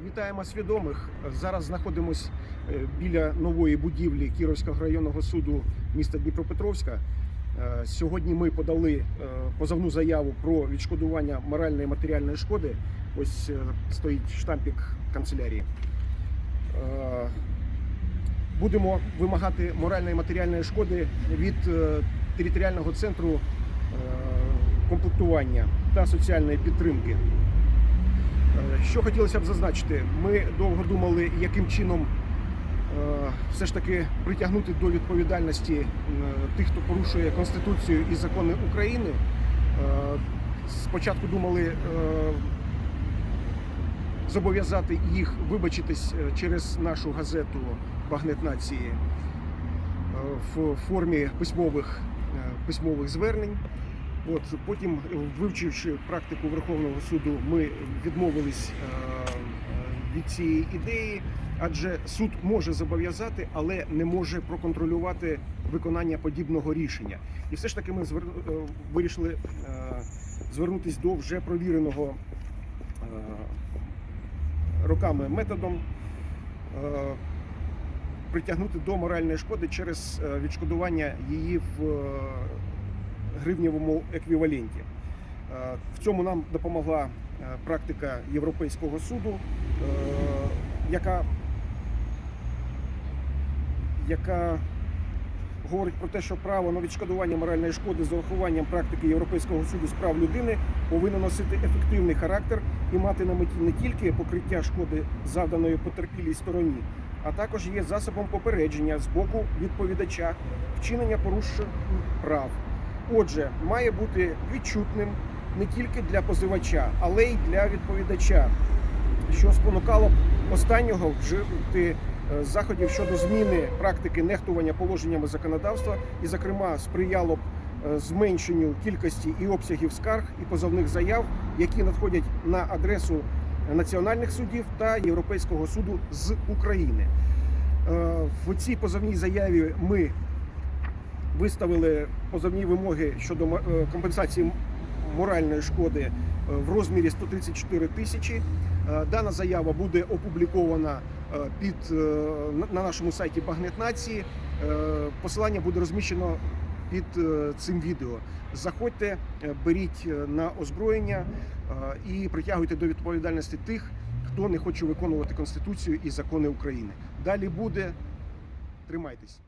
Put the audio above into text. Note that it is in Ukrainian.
Вітаємо свідомих. Зараз знаходимося біля нової будівлі Кіровського районного суду міста Дніпропетровська. Е, Сьогодні ми подали е, позовну заяву про відшкодування моральної і матеріальної шкоди. Ось е, стоїть штампік канцелярії. Е, Будемо вимагати моральної і матеріальної шкоди від е, територіального центру е, комплектування та соціальної підтримки. Е, Що хотілося б зазначити, ми довго думали, яким чином е, все ж таки притягнути до відповідальності е, тих, хто порушує Конституцію і закони України. Спочатку думали зобов'язати їх вибачитись через нашу газету Багнет нації в формі письмових, письмових звернень. От потім, е, вивчивши практику Верховного суду, ми відмовились е, е, від цієї ідеї, адже суд може зобов'язати, але не може проконтролювати виконання подібного рішення. І все ж таки ми звер... вирішили звернутися до вже провіреного роками методом. Притягнути до моральної шкоди через відшкодування її в гривневому еквіваленті. Е, В цьому нам допомогла е, практика Європейського суду, е, яка, яка говорить про те, що право на відшкодування моральної шкоди з урахуванням практики Європейського суду з прав людини повинно носити ефективний характер і мати на меті не тільки покриття шкоди, завданої потерпілій стороні, а також є засобом попередження з боку відповідача вчинення порушень прав. Отже, має бути відчутним не тільки для позивача, але й для відповідача, що спонукало б останнього вжити е, заходів щодо зміни практики нехтування положеннями законодавства, і, зокрема, сприяло б е, зменшенню кількості і обсягів скарг і позовних заяв, які надходять на адресу національних судів та Європейського суду з України. Е, В цій позовній заяві ми виставили позовні вимоги щодо е, компенсації моральної шкоди е, в розмірі 134 тисячі. Е, Дана заява буде опублікована під на- на нашому сайті Багнет Нації. Е, Посилання буде розміщено під цим відео. Заходьте, беріть на озброєння і притягуйте до відповідальності тих, хто не хоче виконувати Конституцію і закони України. Далі буде. Тримайтесь.